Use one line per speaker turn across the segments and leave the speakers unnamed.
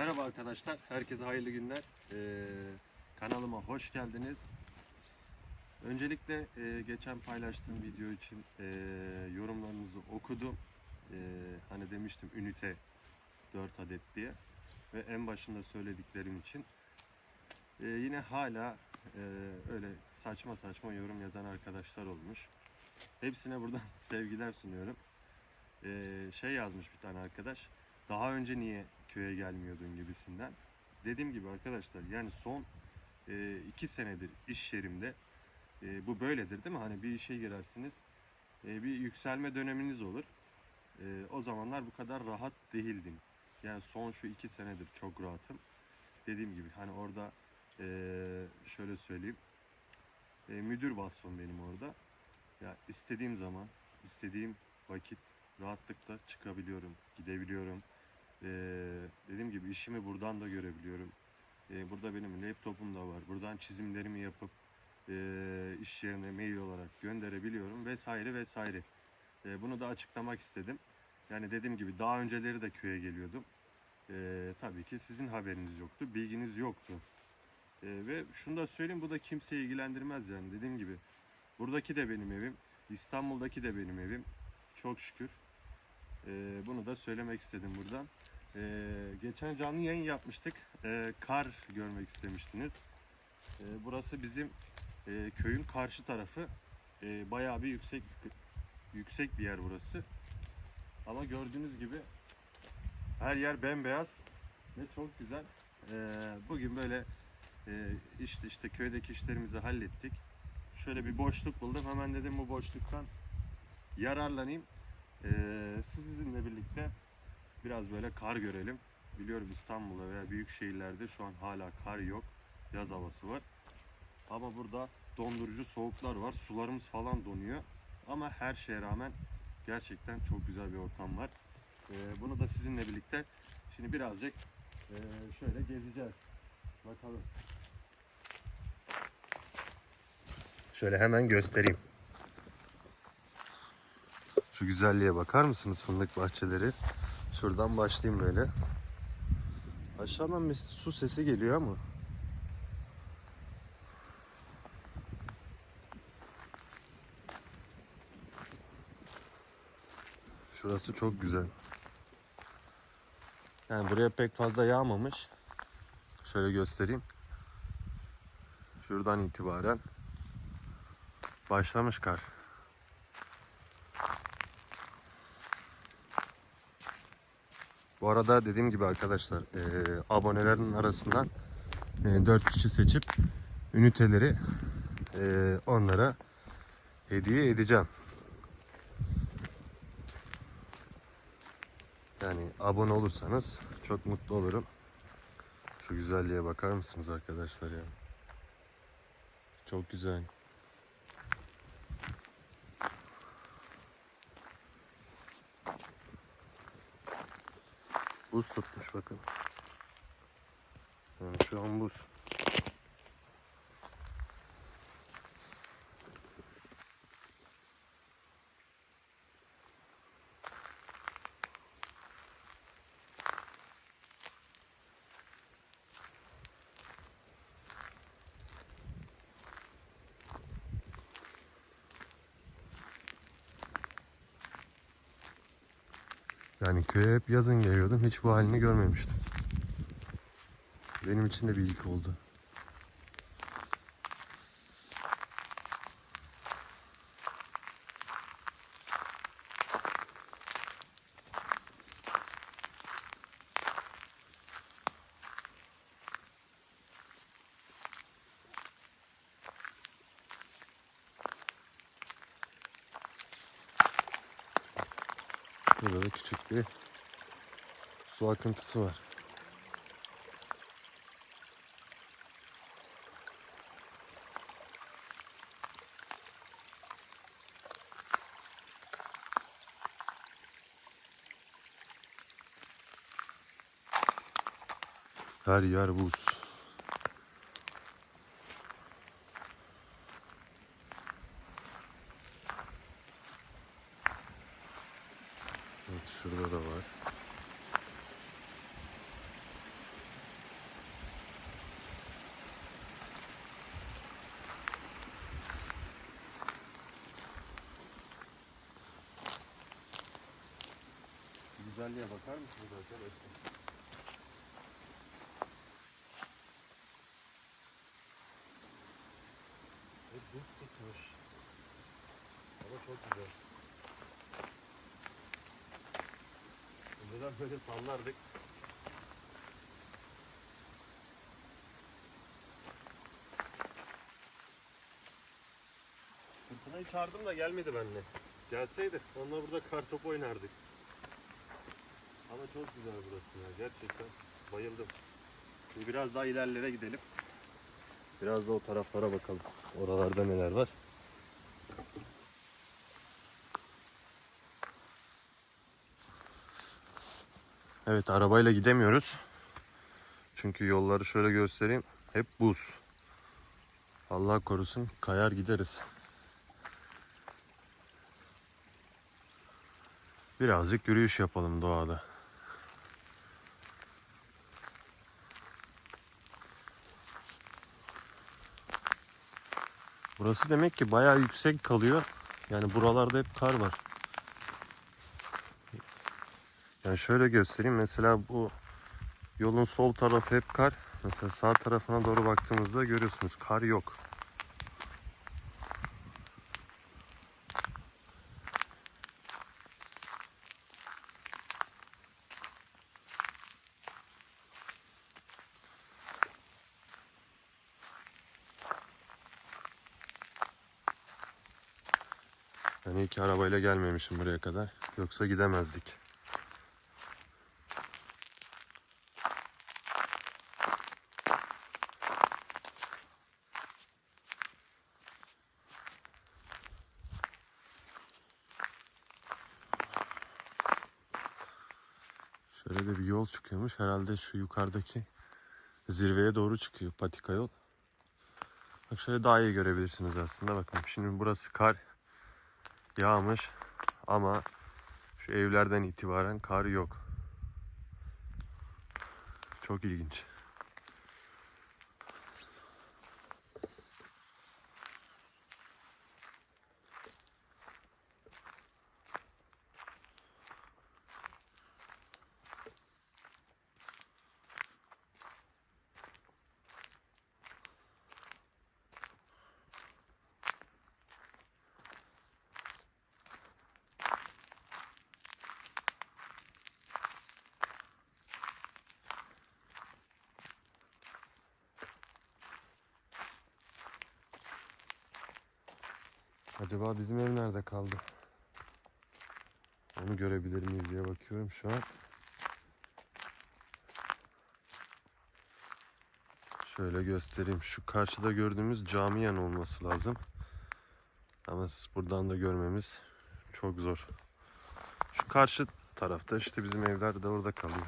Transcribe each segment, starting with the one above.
Merhaba arkadaşlar, herkese hayırlı günler. Ee, kanalıma hoş geldiniz. Öncelikle e, geçen paylaştığım video için e, yorumlarınızı okudum. E, hani demiştim ünite 4 adet diye. Ve en başında söylediklerim için. E, yine hala e, öyle saçma saçma yorum yazan arkadaşlar olmuş. Hepsine buradan sevgiler sunuyorum. E, şey yazmış bir tane arkadaş. Daha önce niye köye gelmiyordun gibisinden. Dediğim gibi arkadaşlar yani son e, iki senedir iş yerimde e, bu böyledir değil mi? Hani bir işe girersiniz e, bir yükselme döneminiz olur. E, o zamanlar bu kadar rahat değildim. Yani son şu iki senedir çok rahatım. Dediğim gibi hani orada e, şöyle söyleyeyim. E, müdür vasfım benim orada. Ya istediğim zaman, istediğim vakit rahatlıkla çıkabiliyorum, gidebiliyorum. Ee, dediğim gibi işimi buradan da görebiliyorum. Ee, burada benim laptopum da var. Buradan çizimlerimi yapıp e, iş yerine mail olarak gönderebiliyorum vesaire vesaire. Ee, bunu da açıklamak istedim. Yani dediğim gibi daha önceleri de köye geliyordum. Ee, tabii ki sizin haberiniz yoktu, bilginiz yoktu. Ee, ve şunu da söyleyeyim bu da kimseyi ilgilendirmez yani dediğim gibi. Buradaki de benim evim, İstanbul'daki de benim evim. Çok şükür. Ee, bunu da söylemek istedim buradan. Ee, geçen canlı yayın yapmıştık. Ee, kar görmek istemiştiniz. Ee, burası bizim e, köyün karşı tarafı. Ee, bayağı bir yüksek yüksek bir yer burası. Ama gördüğünüz gibi her yer bembeyaz ve çok güzel. Ee, bugün böyle e, işte işte köydeki işlerimizi hallettik. Şöyle bir boşluk buldum. Hemen dedim bu boşluktan yararlanayım. Ee, sizinle birlikte biraz böyle kar görelim. Biliyorum İstanbul'da veya büyük şehirlerde şu an hala kar yok. Yaz havası var. Ama burada dondurucu soğuklar var. Sularımız falan donuyor. Ama her şeye rağmen gerçekten çok güzel bir ortam var. Ee, bunu da sizinle birlikte şimdi birazcık e, şöyle gezeceğiz. Bakalım. Şöyle hemen göstereyim. Şu güzelliğe bakar mısınız fındık bahçeleri? Şuradan başlayayım böyle. Aşağıdan bir su sesi geliyor ama. Şurası çok güzel. Yani buraya pek fazla yağmamış. Şöyle göstereyim. Şuradan itibaren başlamış kar. Bu arada dediğim gibi arkadaşlar e, abonelerin arasından e, 4 kişi seçip üniteleri e, onlara hediye edeceğim. Yani abone olursanız çok mutlu olurum. Şu güzelliğe bakar mısınız arkadaşlar ya? Çok güzel. Buz tutmuş bakın. Yani şu an buz. Yani köye hep yazın geliyordum. Hiç bu halini görmemiştim. Benim için de bir ilk oldu. Burada da küçük bir su akıntısı var. Her yer buz. Şurada da var. Güzelliğe bakar mısınız arkadaşlar? Önceden böyle sallardık. Fırtınayı çağırdım da gelmedi benimle. Gelseydi onunla burada kartopu oynardık. Ama çok güzel burası ya gerçekten bayıldım. Şimdi biraz daha ilerlere gidelim. Biraz da o taraflara bakalım. Oralarda neler var. Evet arabayla gidemiyoruz. Çünkü yolları şöyle göstereyim. Hep buz. Allah korusun kayar gideriz. Birazcık yürüyüş yapalım doğada. Burası demek ki bayağı yüksek kalıyor. Yani buralarda hep kar var. Yani şöyle göstereyim. Mesela bu yolun sol tarafı hep kar. Mesela sağ tarafına doğru baktığımızda görüyorsunuz kar yok. Ben iyi ki arabayla gelmemişim buraya kadar. Yoksa gidemezdik. Şöyle de bir yol çıkıyormuş. Herhalde şu yukarıdaki zirveye doğru çıkıyor patika yol. Bak şöyle daha iyi görebilirsiniz aslında. Bakın şimdi burası kar yağmış ama şu evlerden itibaren kar yok. Çok ilginç. Acaba bizim ev nerede kaldı? Onu görebilir miyiz diye bakıyorum şu an. Şöyle göstereyim. Şu karşıda gördüğümüz cami yanı olması lazım. Ama buradan da görmemiz çok zor. Şu karşı tarafta işte bizim evler de orada kalıyor.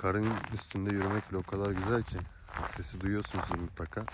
Karın üstünde yürümek bile o kadar güzel ki. Sesi duyuyorsunuz mutlaka.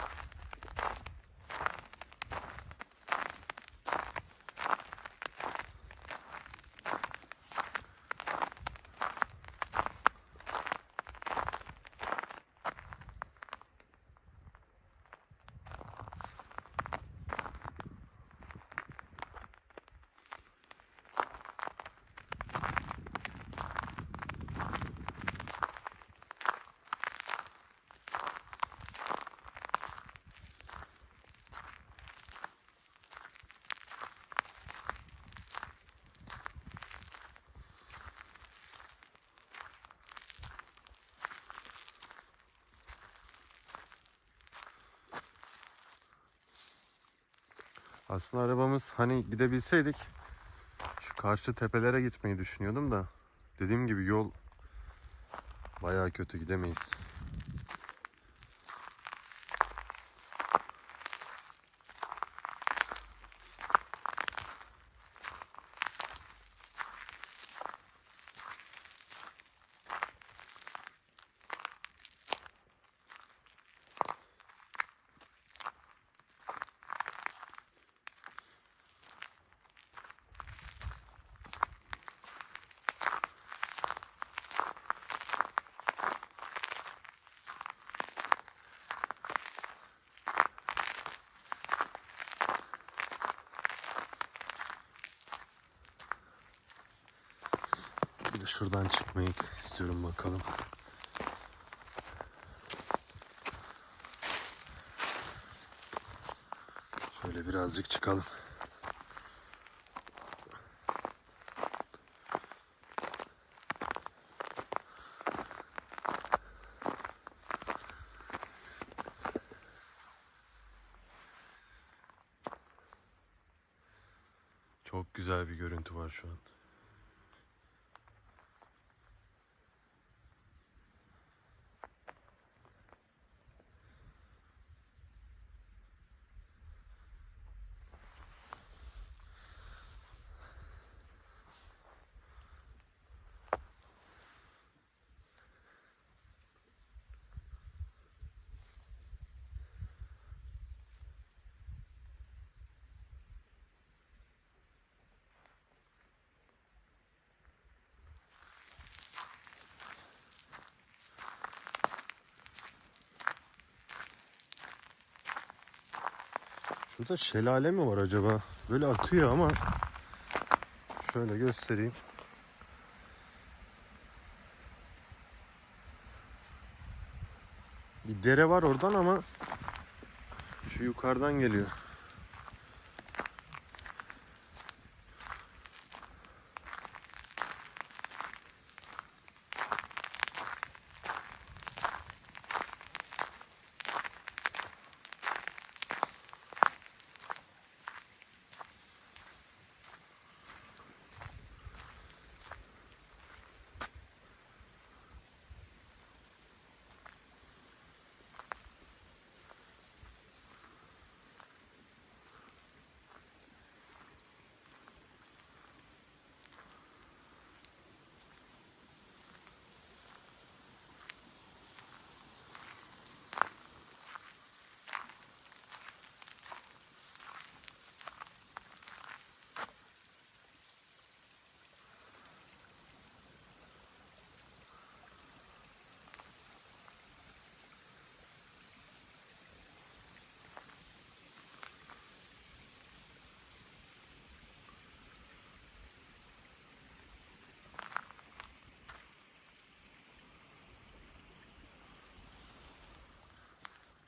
Aslında arabamız hani gidebilseydik şu karşı tepelere gitmeyi düşünüyordum da dediğim gibi yol bayağı kötü gidemeyiz. Şuradan çıkmayı istiyorum bakalım. Şöyle birazcık çıkalım. Çok güzel bir görüntü var şu an. Şurada şelale mi var acaba? Böyle akıyor ama şöyle göstereyim. Bir dere var oradan ama şu yukarıdan geliyor.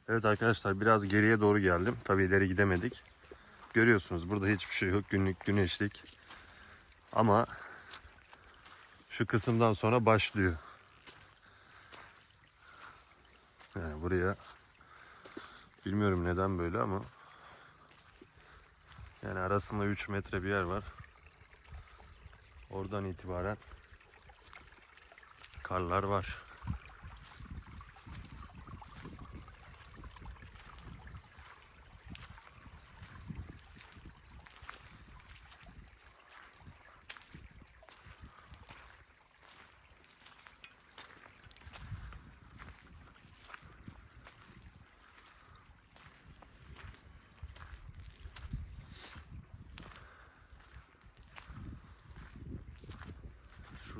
Evet arkadaşlar biraz geriye doğru geldim. Tabii ileri gidemedik. Görüyorsunuz burada hiçbir şey yok. Günlük güneşlik. Ama şu kısımdan sonra başlıyor. Yani buraya bilmiyorum neden böyle ama yani arasında 3 metre bir yer var. Oradan itibaren karlar var.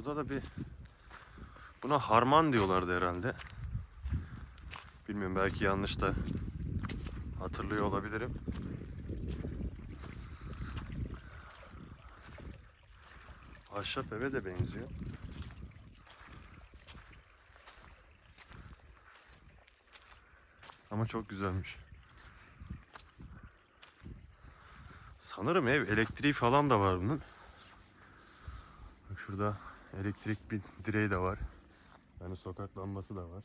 Şurada da bir buna harman diyorlardı herhalde. Bilmiyorum belki yanlış da hatırlıyor olabilirim. Ahşap eve de benziyor. Ama çok güzelmiş. Sanırım ev elektriği falan da var bunun. Bak şurada elektrik bir direği de var. Yani sokak lambası da var.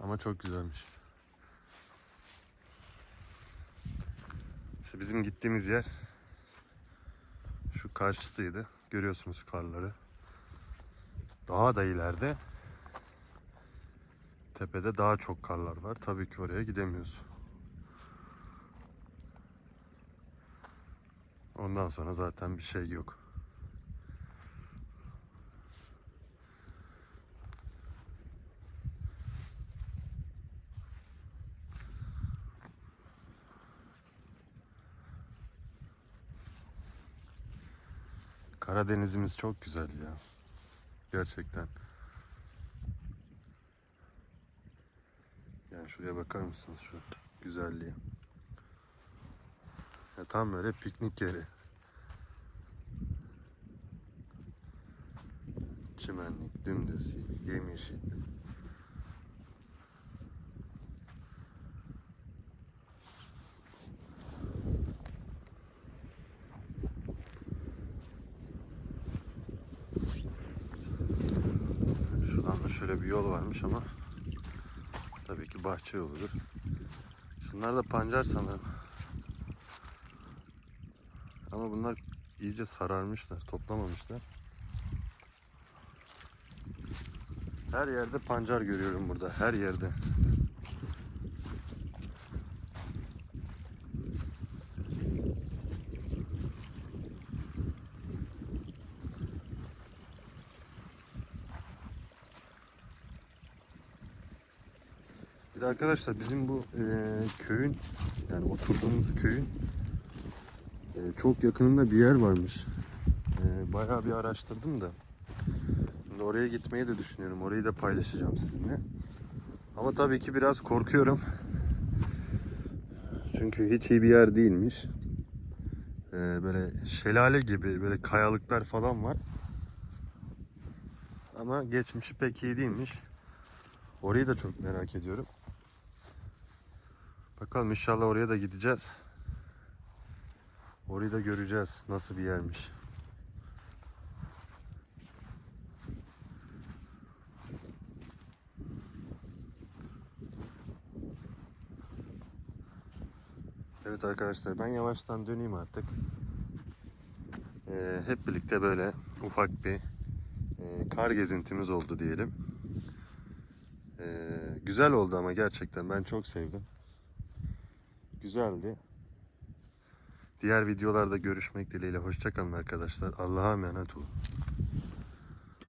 Ama çok güzelmiş. İşte bizim gittiğimiz yer şu karşısıydı. Görüyorsunuz karları. Daha da ileride tepede daha çok karlar var. Tabii ki oraya gidemiyoruz. Ondan sonra zaten bir şey yok. Karadenizimiz çok güzel ya. Gerçekten. Yani şuraya bakar mısınız şu güzelliğe? Ya tam böyle piknik yeri. Çimenlik, dümdüz, yemyeşil. Şuradan da şöyle bir yol varmış ama tabii ki bahçe yoludur. Şunlar da pancar sanırım. Ama bunlar iyice sararmışlar, toplamamışlar. Her yerde pancar görüyorum burada, her yerde. Bir de arkadaşlar bizim bu eee, köyün yani oturduğumuz köyün eee, çok yakınında bir yer varmış. Eee, bayağı bir araştırdım da. Şimdi oraya gitmeyi de düşünüyorum. Orayı da paylaşacağım sizinle. Ama tabii ki biraz korkuyorum. Çünkü hiç iyi bir yer değilmiş. Eee, böyle şelale gibi böyle kayalıklar falan var. Ama geçmişi pek iyi değilmiş. Orayı da çok merak ediyorum. Bakalım inşallah oraya da gideceğiz. Orayı da göreceğiz nasıl bir yermiş. Evet arkadaşlar ben yavaştan döneyim artık. Ee, hep birlikte böyle ufak bir e, kar gezintimiz oldu diyelim. Ee, güzel oldu ama gerçekten ben çok sevdim. Güzeldi. Diğer videolarda görüşmek dileğiyle. Hoşçakalın arkadaşlar. Allah'a emanet olun.